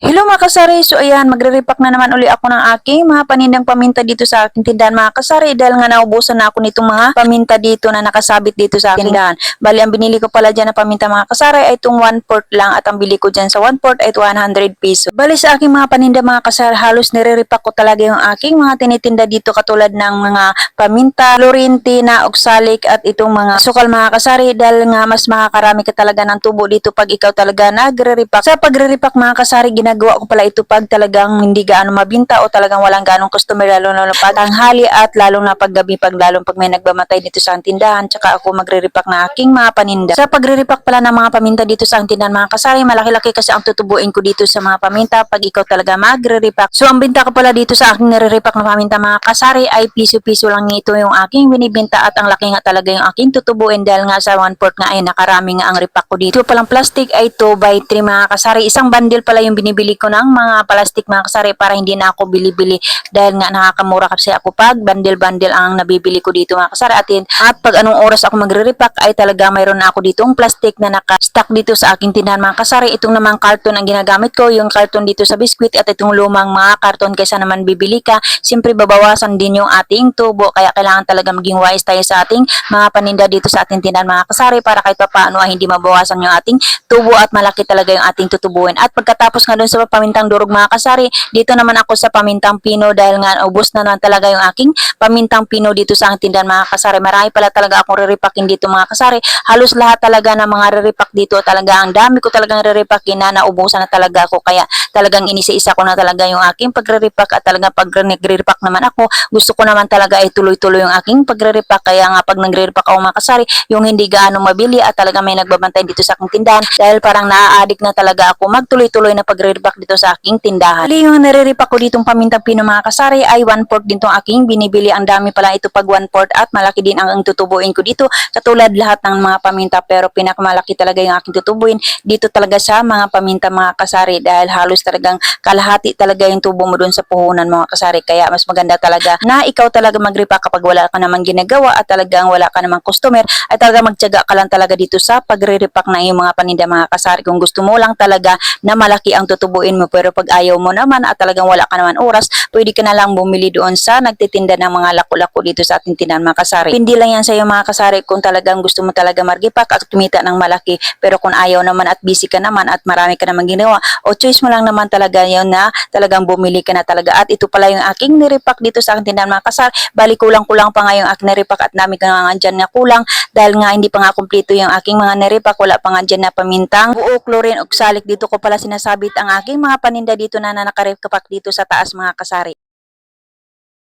Hello mga kasari, so ayan, magre-repack na naman uli ako ng aking mga panindang paminta dito sa aking tindahan mga kasari dahil nga naubusan na ako nitong mga paminta dito na nakasabit dito sa aking tindahan. Bali, ang binili ko pala dyan na paminta mga kasari ay itong 1 port lang at ang bili ko dyan sa 1 port ay 100 peso. Bali sa aking mga paninda mga kasari, halos nire-repack ko talaga yung aking mga tinitinda dito katulad ng mga paminta, florentina, oxalic at itong mga sukal mga kasari dahil nga mas makakarami ka talaga ng tubo dito pag ikaw talaga nagre-repack. Sa pagre-repack mga kasari, ginagawa ko pala ito pag talagang hindi gaano mabinta o talagang walang gaanong customer lalo na pag tanghali at lalo na pag gabi pag lalong pag may nagbamatay dito sa tindahan tsaka ako magre-repack na aking mga paninda. Sa pagre-repack pala ng mga paminta dito sa tindahan mga kasari, malaki-laki kasi ang tutubuin ko dito sa mga paminta pag ikaw talaga magre-repack. So ang binta ko pala dito sa aking nire-repack na paminta mga kasari ay piso-piso lang ito yung aking binibenta at ang laki nga talaga yung aking tutubuin dahil nga sa one port nga ay nakarami nga ang repack ko dito. Ito palang plastic ay 2 by 3 mga kasari. Isang bundle pala yung binibili ko ng mga plastic mga kasari para hindi na ako bili-bili dahil nga nakakamura kasi ako pag bundle-bundle ang nabibili ko dito mga kasari. At, yun- at pag anong oras ako magre-repack ay talaga mayroon na ako ditong plastic na naka-stack dito sa aking tindahan mga kasari. Itong namang karton ang ginagamit ko, yung karton dito sa biskwit at itong lumang mga karton kaysa naman bibili ka. Siyempre babawasan din yung ating tubo kaya kailangan talaga maging wise tayo sa ating mga paninda dito sa ating tindahan mga kasari para kahit paano ay hindi mabawasan yung ating tubo at malaki talaga yung ating tutubuin. At pagkatapos nga doon sa pamintang durog mga kasari, dito naman ako sa pamintang pino dahil nga ubos na naman talaga yung aking pamintang pino dito sa aking tindahan mga kasari. Marami pala talaga akong re-repacking dito mga kasari. Halos lahat talaga ng mga re-repack dito talaga ang dami ko talagang re-repacking na naubusan na talaga ako kaya talagang inisa-isa ko na talaga yung aking pagre-repack at talaga pag nagre-repack naman ako, gusto ko naman talaga ay tuloy-tuloy yung aking pagre-repack kaya nga pag nagre-repack ako mga kasari, yung hindi gaano mabili at talaga may nagbabantay dito sa aking tindahan dahil parang naa-addict na talaga ako magtuloy-tuloy na pagre-repack dito sa aking tindahan. Bali, yung nare-repack ko ditong pamintang pino mga kasari ay 1 port din tong aking binibili. Ang dami pala ito pag 1 port at malaki din ang, ang tutubuin ko dito. Katulad lahat ng mga paminta pero pinakamalaki talaga yung aking tutubuin dito talaga sa mga paminta mga kasari. Dahil halos talagang kalahati talaga yung tubo mo dun sa puhunan mga kasari. Kaya mas maganda talaga na ikaw talaga mag-repack kapag wala ka namang ginagawa at talagang wala ka namang customer. Ay talaga magtiyaga ka lang talaga dito sa pagre-repack ng iyong mga paninda mga kasari. Kung gusto mo lang talaga na malaki ang tutubuin mo. Pero pag ayaw mo naman at talagang wala ka naman oras pwede ka na lang bumili doon sa nagtitinda ng mga lako-lako dito sa ating tindahan mga kasari. Hindi lang yan sa iyo mga kasari kung talagang gusto mo talaga mag-repack at kumita ng malaki. Pero kung ayaw naman at busy ka naman at marami ka naman ginawa o choice mo lang naman talaga yun na talagang bumili ka na talaga. At ito pala yung aking nirepack dito sa aking tindahan mga kasari bali kulang-kulang pa nga yung aking nirepack at dami ka nga dyan na kulang. Dahil nga hindi pa nga kumpleto yung aking mga nirepack wala pa nga dyan na pamintang. Buo chlorine oxalic. Dito ko pala sinasabit ang aking mga paninda dito na, na nakarepack dito sa taas mga kasari